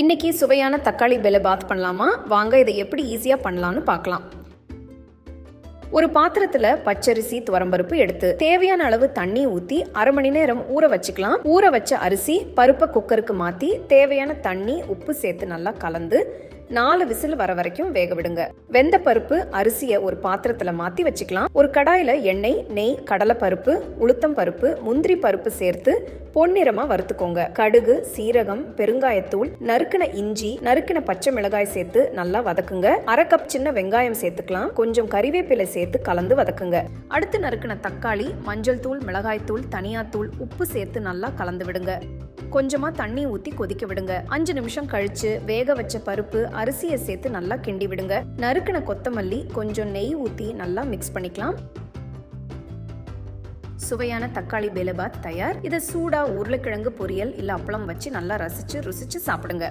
இன்னைக்கு சுவையான தக்காளி பெல பாத் பண்ணலாமா? வாங்க இதை எப்படி ஈஸியாக பண்ணலாம்னு பார்க்கலாம். ஒரு பாத்திரத்தில் பச்சரிசி துவரம்பருப்பு எடுத்து தேவையான அளவு தண்ணி ஊற்றி அரை மணி நேரம் ஊற வச்சுக்கலாம். ஊற வச்ச அரிசி பருப்பை குக்கருக்கு மாற்றி தேவையான தண்ணி உப்பு சேர்த்து நல்லா கலந்து நாலு விசில் வர வரைக்கும் வேக விடுங்க. வெந்த பருப்பு அரிசியை ஒரு பாத்திரத்துல மாத்தி வச்சுக்கலாம். ஒரு கடாயில எண்ணெய் நெய் கடலை பருப்பு உளுத்தம் பருப்பு முந்திரி பருப்பு சேர்த்து பொன்னிறமா வறுத்துக்கோங்க. கடுகு சீரகம் பெருங்காயத்தூள் நறுக்கின இஞ்சி நறுக்கின பச்சை மிளகாய் சேர்த்து நல்லா வதக்குங்க. அரை கப் சின்ன வெங்காயம் சேர்த்துக்கலாம். கொஞ்சம் கறிவேப்பிலை சேர்த்து கலந்து வதக்குங்க. அடுத்து நறுக்கின தக்காளி மஞ்சள் தூள் மிளகாய் தூள் தனியாத்தூள் உப்பு சேர்த்து நல்லா கலந்து விடுங்க. கொஞ்சமாக தண்ணி ஊற்றி கொதிக்க விடுங்க. அஞ்சு நிமிஷம் கழிச்சு வேக வச்ச பருப்பு அரிசியை சேர்த்து நல்லா கிண்டி விடுங்க. நறுக்கின கொத்தமல்லி கொஞ்சம் நெய் ஊற்றி நல்லா மிக்ஸ் பண்ணிக்கலாம். சுவையான தக்காளி பேலபாத் தயார். இதை சூடா உருளைக்கிழங்கு பொரியல் இல்ல அப்பளம் வச்சு நல்லா ரசிச்சு ருசிச்சு சாப்பிடுங்க.